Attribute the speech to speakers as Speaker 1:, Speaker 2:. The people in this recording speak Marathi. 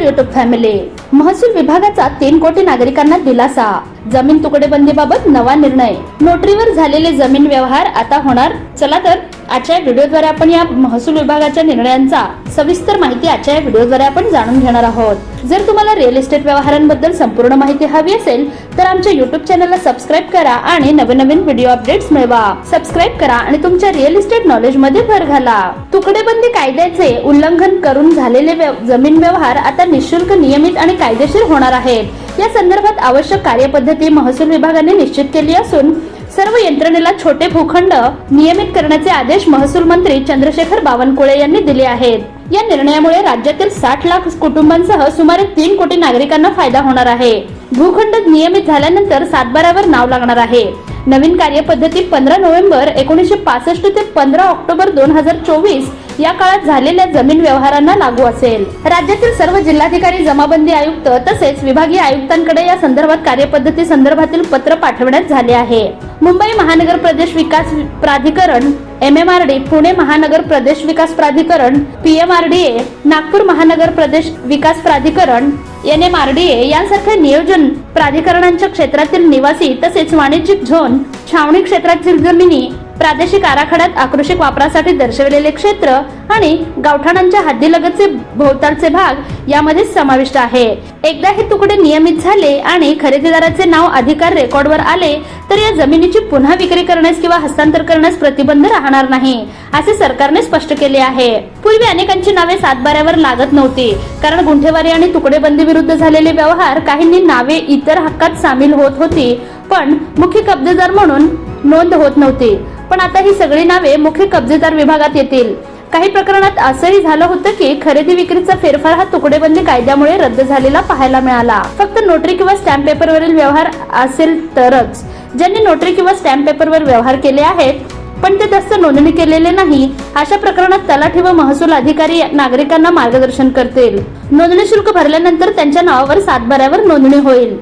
Speaker 1: YouTube family. महसूल विभागाचा तीन कोटी नागरिकांना दिलासा. जमीन तुकडेबंदीबाबत नवा निर्णय. नोटरीवर झालेले जमीन व्यवहार आता होणार. चला तर आजच्या व्हिडिओद्वारे आपण या महसूल विभागाच्या निर्णयांचा सविस्तर माहिती आजच्या या व्हिडिओद्वारे आपण जाणून घेणार आहोत. जर तुम्हाला रिअल इस्टेट व्यवहारांबद्दल संपूर्ण माहिती हवी असेल तर आमच्या युट्यूब चॅनलला सबस्क्राईब करा आणि नवीन नवीन व्हिडिओ अपडेट्स मिळवा. सबस्क्राईब करा आणि तुमच्या रिअल इस्टेट नॉलेजमध्ये भर घाला. तुकडेबंदी कायद्याचे उल्लंघन करून झालेले व्यव- जमीन व्यवहार आता निशुल्क नियमित आणि कायदेशीर होणार आहेत. या संदर्भात आवश्यक कार्यपद्धती महसूल विभागाने निश्चित केली असून सर्व यंत्रणेला छोटे भूखंड नियमित करण्याचे आदेश महसूल मंत्री चंद्रशेखर बावनकुळे यांनी दिले आहेत. या निर्णयामुळे राज्यातील साठ लाख कुटुंबांसह सुमारे तीन कोटी नागरिकांना फायदा होणार आहे. भूखंड नियमित झाल्यानंतर सातबारावर नाव लागणार आहे. नवीन कार्यपद्धती पंधरा नोव्हेंबर एकोणीसशे पासष्ट ते पंधरा ऑक्टोबर दोन हजार चोवीस या काळात झालेल्या जमीन व्यवहारांना लागू असेल. राज्यातील सर्व जिल्हाधिकारी जमाबंदी आयुक्त तसेच विभागीय आयुक्तांकडे या संदर्भात कार्यपद्धती संदर्भातील पत्र पाठवण्यात झाले आहे. मुंबई महानगर प्रदेश विकास प्राधिकरण M M R D Pune महानगर प्रदेश विकास प्राधिकरण P M R D A Nagpur महानगर प्रदेश विकास प्राधिकरण N M R D A यांसारख्या नियोजन प्राधिकरणांच्या क्षेत्रातील निवासी तसेच वाणिज्यिक झोन छावणी क्षेत्रातील जमिनी प्रादेशिक आराखड्यात आकृषिक वापरासाठी दर्शविलेले क्षेत्र आणि गावठाणांच्या हद्दीलगतचे भोवतालचे भाग यामध्ये समाविष्ट आहे. एकदा हे तुकडे नियमित झाले आणि खरेदीदाराचे नाव अधिकार रेकॉर्डवर आले तर या जमिनीची पुन्हा विक्री करण्यास किंवा हस्तांतर करण्यास प्रतिबंध राहणार नाही असे सरकारने स्पष्ट केले आहे. पूर्वी अनेकांची नावे सातबाऱ्यावर लागत नव्हती कारण गुंठेवारी आणि तुकडेबंदी विरुद्ध झालेले व्यवहार काहींनी नावे इतर हक्कात सामील होत होती पण मुख्य कब्जेदार म्हणून नोंद होत नव्हती. पण आता ही सगळी नावे मुख्य कब्जेदार विभागात येतील. काही प्रकरणात असंही झालं होतं की खरेदी विक्रीचा फेरफार हा तुकडेबंदी कायद्यामुळे रद्द झालेला पाहायला मिळाला. फक्त नोटरी किंवा स्टॅम्प पेपरवरील व्यवहार असेल तरच. ज्यांनी नोटरी किंवा स्टॅम्प पेपरवर व्यवहार केले आहेत पण ते दस्त नोंदणी केलेले नाही अशा प्रकरणात तलाठी व महसूल अधिकारी नागरिकांना मार्गदर्शन करतील. नोंदणी शुल्क भरल्यानंतर त्यांच्या नावावर सातबाऱ्यावर नोंदणी होईल.